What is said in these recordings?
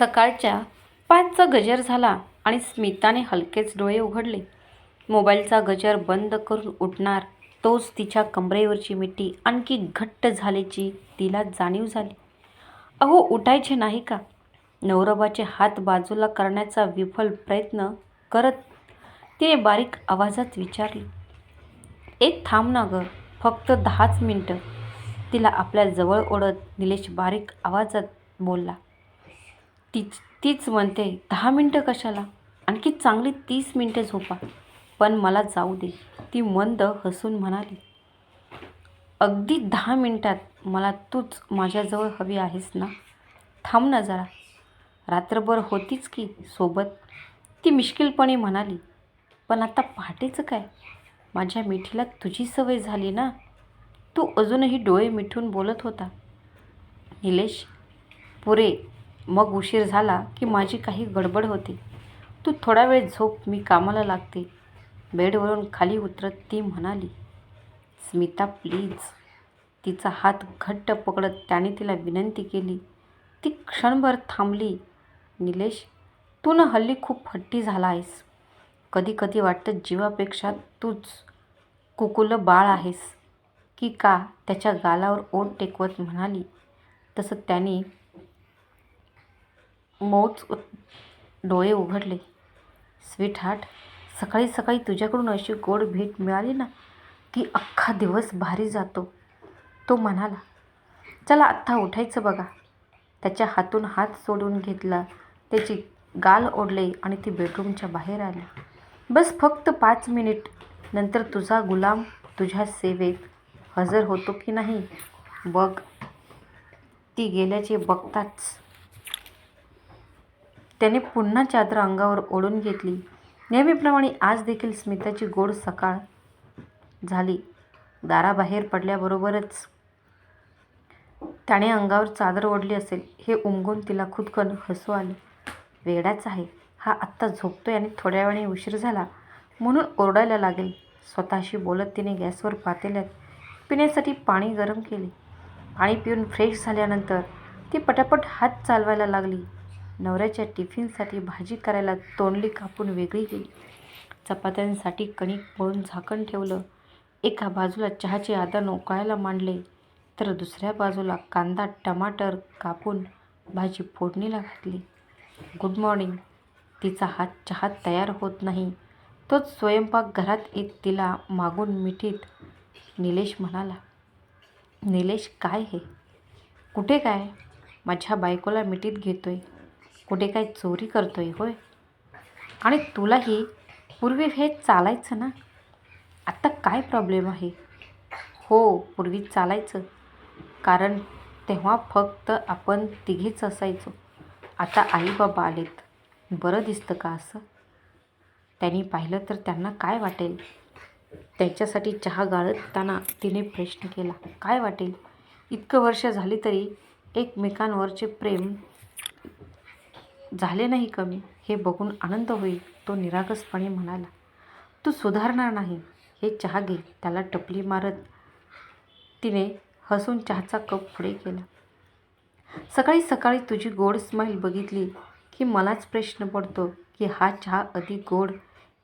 सकाळच्या पाचचा गजर झाला आणि स्मिताने हलकेच डोळे उघडले. मोबाईलचा गजर बंद करून उठणार तोच तिच्या कमरेवरची मिठी आणखी घट्ट झाल्याची तिला जाणीव झाली. अहो उठायचे नाही का? नवरबाचे हात बाजूला करण्याचा विफल प्रयत्न करत तिने बारीक आवाजात विचारले एक थांब ना गं फक्त दहाच मिनटं. तिला आपल्या जवळ ओढत निलेश बारीक आवाजात बोलला तीच तीच म्हणते दहा मिनटं कशाला? आणखी चांगली तीस मिनटं झोपा. पण मला जाऊ दे. ती मंद हसून म्हणाली. अगदी दहा मिनटात मला तूच माझ्याजवळ हवी आहेस ना? थांब ना जरा. रात्रभर होतीच की सोबत. ती मिश्किलपणे म्हणाली. पण आता पहाटेचं काय? माझ्या मिठीला तुझी सवय झाली ना? तू अजूनही डोळे मिठून बोलत होता. निलेश पुरे मग उशीर झाला की माझी काही गडबड होते. तू थोडा वेळ झोप मी कामाला लागते. बेडवरून खाली उतरत ती म्हणाली स्मिता प्लीज. तिचा हात घट्ट पकडत त्याने तिला विनंती केली. ती क्षणभर थांबली. निलेश तू ना हल्ली खूप हट्टी झाला आहेस. कधी कधी वाटतं जीवापेक्षा तूच कुकुलं बाळ आहेस. की का त्याच्या गालावर ओठ टेकवत म्हणाली. तसं त्याने मौच डोळे उघडले. स्वीट हार्ट सकाळी सकाळी तुझ्याकडून अशी गोड भेट मिळाली ना की अख्खा दिवस भारी जातो तो म्हणाला. चला आत्ता उठायचं बघा. त्याच्या हातून हात सोडून घेतला. त्याची गाल ओढले आणि ती बेडरूमच्या बाहेर आली. बस फक्त पाच मिनिट नंतर तुझा गुलाम तुझ्या सेवेत हजर होतो की नाही बघ. ती गेल्याचे बघताच त्याने पुन्हा चादर अंगावर ओढून घेतली. नेहमीप्रमाणे आज देखील स्मिताची गोड सकाळ झाली. दाराबाहेर पडल्याबरोबरच त्याने अंगावर चादर ओढली असेल हे उमगून तिला खुदकन हसू आले. वेडाच आहे. हा आत्ता झोपतोय आणि थोड्या वेळाने उशीर झाला म्हणून ओरडायला लागेल. स्वतःशी बोलत तिने गॅसवर पातेल्यात पिण्यासाठी पाणी गरम केले. पाणी पिऊन फ्रेश झाल्यानंतर ती पटापट हात चालवायला लागली. नवऱ्याच्या टिफिनसाठी भाजी करायला तोंडली कापून वेगळी केली. चपात्यांसाठी कणिक मळून झाकण ठेवलं. एका बाजूला चहाचे आदान उकळायला मांडले तर दुसऱ्या बाजूला कांदा टमाटर कापून भाजी फोडणीला घातली. Good morning. तिचा हात चहात तयार होत नाही. तोच स्वयंपाकघरात येत तिला मागून मिठीत निलेश म्हणाला. निलेश काय हे? कुठे काय? माझ्या बायकोला मिठीत घेतोय. कुठे काय चोरी करतो आहे होय? आणि तुलाही पूर्वी हे चालायचं ना? आत्ता काय प्रॉब्लेम आहे? हो पूर्वी चालायचं. कारण तेव्हा फक्त आपण तिघेच असायचो. आता आई बाबा आलेत. बरं दिसतं का असं? त्यांनी पाहिलं तर त्यांना काय वाटेल? त्याच्यासाठी चहा गाळताना तिने प्रश्न केला. काय वाटेल? इतकं वर्ष झाली तरी एकमेकांवरचे प्रेम झाले नाही कमी. हे बघून आनंद होईल तो निरागसपणे म्हणाला. तू सुधारणार नाही हे चहा घे. त्याला टपली मारत तिने हसून चहाचा कप पुढे केला. सकाळी सकाळी तुझी गोड स्माईल बघितली की मलाच प्रश्न पडतो की हा चहा अधिक गोड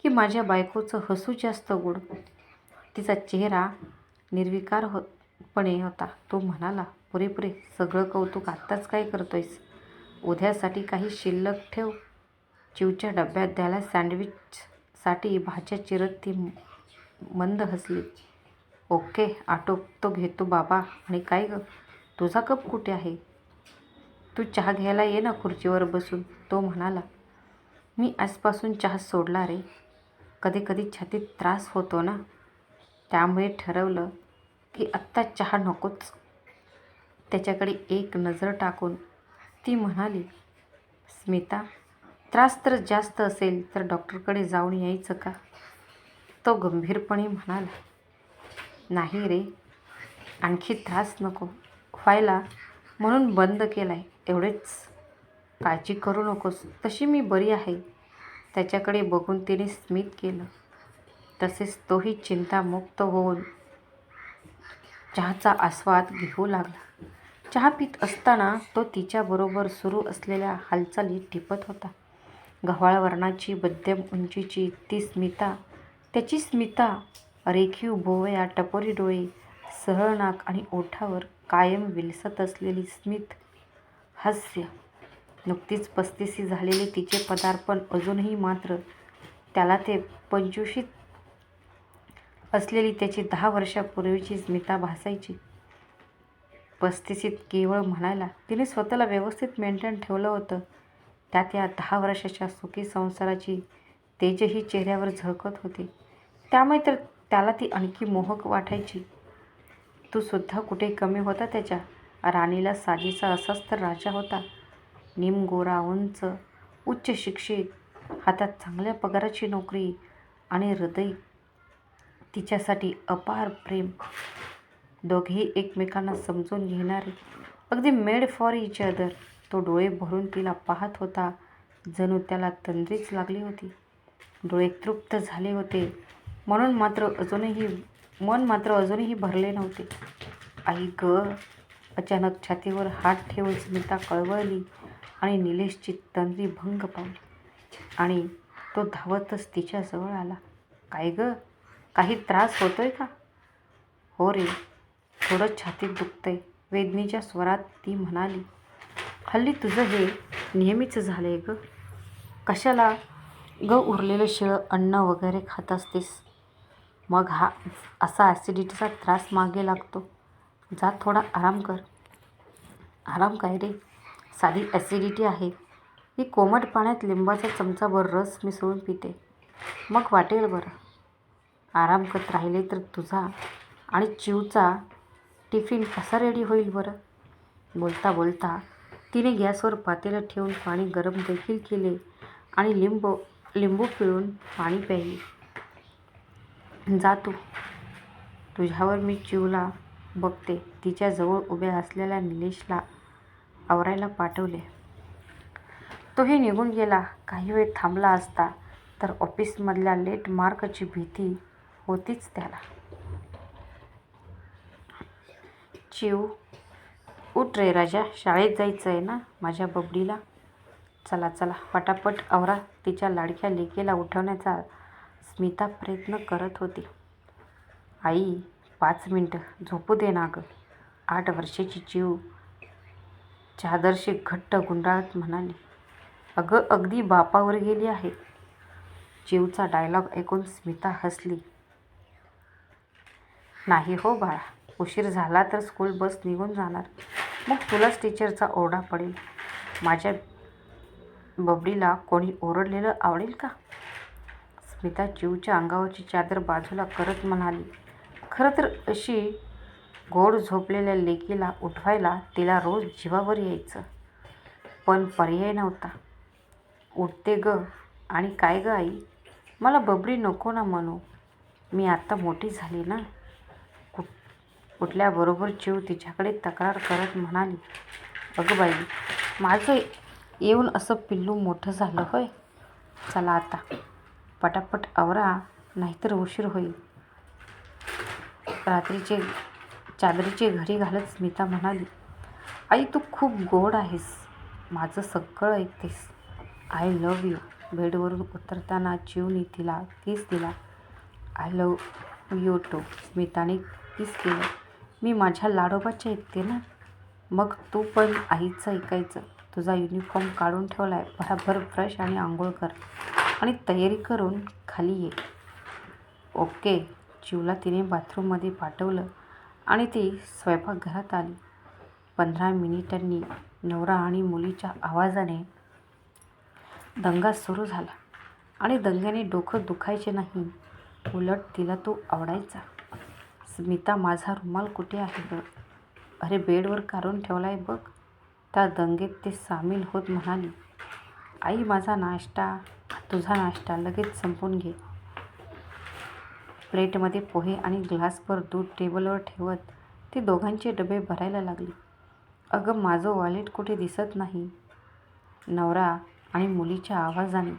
की माझ्या बायकोचं हसू जास्त गोड तिचा चेहरा निर्विकार हो पणे होता. तो म्हणाला पुरेपुरे. सगळं कौतुक आत्ताच काय करतोयस? उद्यासाठी काही शिल्लक ठेव. चिवच्या डब्यात द्यायला सँडविचसाठी भाज्या चिरत ती मंद हसली. ओके आटोपतो घेतो बाबा. आणि काय गं तुझा कप कुठे आहे? तू चहा घ्यायला ये ना खुर्चीवर बसून तो म्हणाला. मी आजपासून चहा सोडला रे. कधी कधी छातीत त्रास होतो ना. त्यामुळे ठरवलं की आत्ता चहा नकोच. त्याच्याकडे एक नजर टाकून ती म्हणाली स्मिता त्रास तर जास्त असेल तर डॉक्टरकडे जाऊन यायचं का? तो गंभीरपणे म्हणाला नाही रे आणखी त्रास नको व्हायला म्हणून बंद केला आहे एवढेच काळजी करू नकोस तशी मी बरी आहे. त्याच्याकडे बघून तिने स्मित केलं. तसेच तोही चिंतामुक्त होऊन चहाचा आस्वाद घेऊ लागला. चहा पित असताना तो तिच्याबरोबर सुरू असलेल्या हालचाली टिपत होता. गव्हाळ वर्णाची मध्यम उंचीची ती स्मिता त्याची स्मिता रेखीव भोवया टपोरी डोळे सरळ नाक आणि ओठावर कायम विलसत असलेली स्मित. हास्य. नुकतीच पस्तीसी झालेले तिचे पदार्पण अजूनही मात्र त्याला ते पंचवीशीत असलेली त्याची दहा वर्षापूर्वीची स्मिता भासायची. पस्तीसीत केवळ म्हणायला तिने स्वतःला व्यवस्थित मेंटेन ठेवलं होतं. त्यात या दहा वर्षाच्या सुखी संसाराची तेजही चेहऱ्यावर झळकत होते. त्यामुळे तर त्याला ती आणखी मोहक वाटायची. तू सुद्धा कुठे कमी होता त्याच्या? राणीला साजीचा असाच तर राजा होता. निमगोरा उंच उच्च शिक्षित हातात चांगल्या पगाराची नोकरी आणि हृदय. तिच्यासाठी अपार प्रेम. दोघेही एकमेकांना समजून घेणारे. अगदी मेड फॉर इच अदर. तो डोळे भरून तिला पाहत होता. जणू त्याला तंद्रीच लागली होती. डोळे तृप्त झाले होते. म्हणून मात्र अजूनही मन मात्र अजूनही भरले नव्हते. आई ग. अचानक छातीवर हात ठेवून स्मिता कळवळली आणि निलेशची तंद्री भंग पावली. आणि तो धावतच तिच्याजवळ आला. काय ग? काही त्रास होतोय का? हो रे. थोडं छातीत दुखतंय. वेदनेच्या स्वरात ती म्हणाली हल्ली तुझं हे नेहमीच झालं आहे ग. कशाला ग उरलेलं शिळं अन्न वगैरे खात असतेस? मग हा असा ॲसिडिटीचा त्रास मागे लागतो. जा थोडा आराम कर. आराम काय रे? साधी ॲसिडिटी आहे. ही कोमट पाण्यात लिंबाचा चमचाभर रस मिसळून पिते. मग वाटेल बरं. आराम करत राहिले तर तुझा आणि चिवचा टिफिन कसा रेडी होईल बरं? बोलता बोलता तिने गॅसवर पातेलं ठेवून पाणी गरम देखील केले आणि लिंबू लिंबू पिळून पाणी प्यायले. जा तू तुझ्यावर मी चिवला बघते. तिच्याजवळ उभ्या असलेल्या निलेशला आवरायला पाठवले. तोही निघून गेला. काही वेळ थांबला असता तर ऑफिसमधल्या लेट मार्कची भीती होतीच त्याला. चिव. उठ रे राजा शाळेत जायचं आहे ना माझ्या बबडीला? चला चला पटापट आवरा. तिच्या लाडक्या लेकीला उठवण्याचा स्मिता प्रयत्न करत होती. आई पाच मिनटं झोपू दे ना गं. आठ वर्षाची चिव चादरशी घट्ट गुंडाळत म्हणाली. अगं अगदी बापावर गेली आहे. चिवचा डायलॉग ऐकून स्मिता हसली. नाही हो बाळा उशीर झाला तर स्कूल बस निघून जाणार. मग तुलाच टीचरचा ओरडा पडेल. माझ्या बबडीला कोणी ओरडलेलं आवडेल का? स्मिता जीवच्या अंगावरची चादर बाजूला करत म्हणाली खरं तर अशी गोड झोपलेल्या लेकीला उठवायला तिला रोज जीवावर यायचं. पण पर्याय नव्हता. उठते ग आणि काय ग आई? मला बबडी नको ना म्हणू. मी आत्ता मोठी झाली ना. उठल्याबरोबर चिव तिच्याकडे तक्रार करत म्हणाली अगं बाई माझं येऊन असं पिल्लू मोठं झालं होय? चला आता पटापट आवरा नाहीतर उशीर होईल. रात्रीचे चादरीचे घडी घालत स्मिता म्हणाली आई तू खूप गोड आहेस. माझं सगळं ऐकतेस. आय लव यू बेडवरून उतरताना चिवनी तिला किस दिला आय लव यू टू स्मिताने किस केलं? मी माझ्या लाडोबाच्या ऐकते ना? मग तू पण आईचं ऐकायचं. तुझा युनिफॉर्म काढून ठेवला आहे भराभर ब्रश आणि आंघोळ कर. आणि तयारी करून खाली ये. ओके. जीवला तिने बाथरूममध्ये पाठवलं आणि ती स्वयंपाकघरात आली. पंधरा मिनिटांनी नवरा आणि मुलीच्या आवाजाने दंगा सुरू झाला. आणि दंग्याने डोकं दुखायचे नाही. उलट तिला तो आवडायचा. स्मिता माझा रुमाल कुठे आहे ग? अरे बेडवर काढून ठेवला आहे बघ. त्या दंगेत ते सामील होत म्हणाली आई माझा नाश्ता तुझा नाश्ता लगेच संपून घे. प्लेटमध्ये पोहे आणि ग्लासभर दूध टेबलवर ठेवत ती दोघांचे डबे भरायला लागली. अगं माझं वॉलेट कुठे दिसत नाही? नवरा आणि मुलीच्या आवाजाने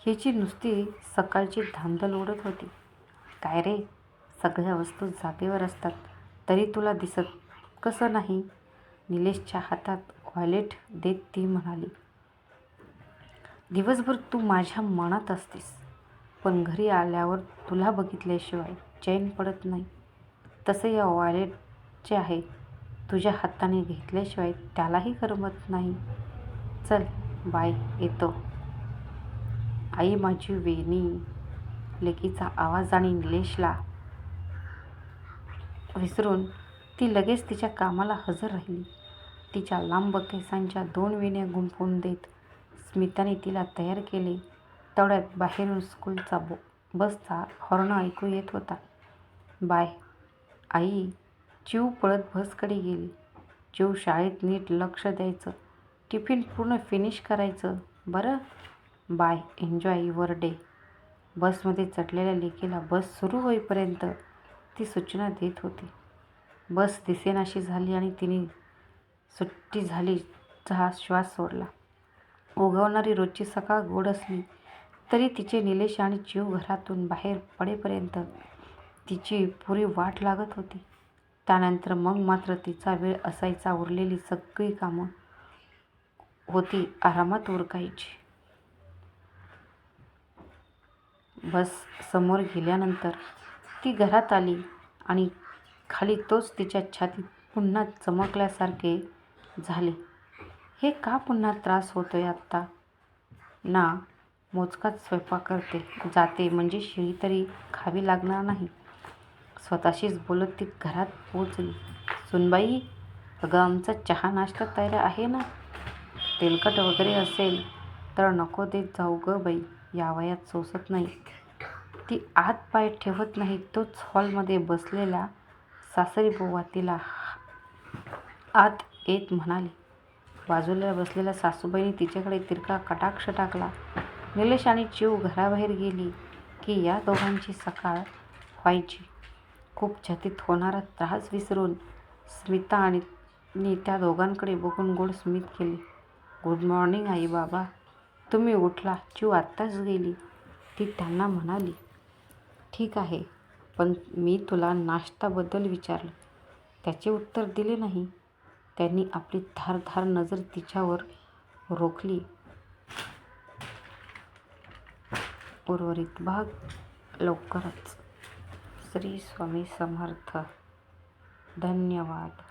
ह्याची नुसती सकाळची धांदल उडत होती. काय रे? सगळ्या वस्तू जागेवर असतात. तरी तुला दिसत कसं नाही? निलेशच्या हातात व्हॉलेट देत ती म्हणाली दिवसभर तू माझ्या मनात असतेस पण घरी आल्यावर तुला बघितल्याशिवाय चैन पडत नाही. तसे या वॉलेटचे आहे तुझ्या हाताने घेतल्याशिवाय त्यालाही करमत नाही. चल बाय येतो. आई माझी वेणी. लेकीचा आवाज आणि निलेशला विसरून ती लगेच तिच्या कामाला हजर राहिली. तिच्या लांब केसांच्या दोन वेण्या गुंफून देत स्मिताने तिला तयार केले. तेवढ्यात बाहेरून स्कूलचा बो बसचा हॉर्न ऐकू येत होता. बाय. आई चिव पळत बसकडे गेली. चिव शाळेत नीट लक्ष द्यायचं. टिफिन पूर्ण फिनिश करायचं. बरं. बाय. Enjoy your day. बसमध्ये चढलेल्या लेकीला बस सुरू होईपर्यंत ती सूचना देत होती. बस दिसेनाशी झाली आणि तिने सुट्टी झाली हा श्वास सोडला. उगवणारी रोजची सकाळ गोड असली तरी तिचे निलेश आणि जीव घरातून बाहेर पडेपर्यंत तिची पुरी वाट लागत होती. त्यानंतर मग मात्र तिचा वेळ असायचा उरलेली सगळी कामं होती आरामात उरकायची. बस समोर गेल्यानंतर ती घरात आली आणि खाली तोच तिच्या छातीत पुन्हा चमकल्यासारखे झाले. हे का पुन्हा त्रास होतोय आत्ता? ना मोजकाच स्वयंपाक करते जाते म्हणजे शिळी तरी खावी लागणार नाही. स्वतःशीच बोलत ती घरात पोचली सुनबाई अगं आमचा चहा नाश्ता तयार आहे ना? तेलकट वगैरे असेल तर नको देत जाऊ गं बाई या वयात सोसत नाही. ती आत पाय ठेवत नाही तोच हॉलमध्ये बसलेला सासरीबुवा तिला आत येत म्हणाली. बाजूला बसलेल्या सासूबाईने तिच्याकडे तिरका कटाक्ष टाकला. निलेश आणि चिव घराबाहेर गेली की या दोघांची सकाळ व्हायची. खूप छतीत होणारा त्रास विसरून स्मिता आणि नी त्या दोघांकडे बघून गोड स्मित केले. गुड मॉर्निंग आई बाबा. तुम्ही उठला. चिव आत्ताच गेली. ती त्यांना म्हणाली. ठीक आहे. पण मी तुला नाश्ताबद्दल विचारलं. त्याचे उत्तर दिले नाही. त्यांनी आपली धारधार नजर तिच्यावर रोखली. उर्वरित भाग लवकरच. श्री स्वामी समर्थ. धन्यवाद.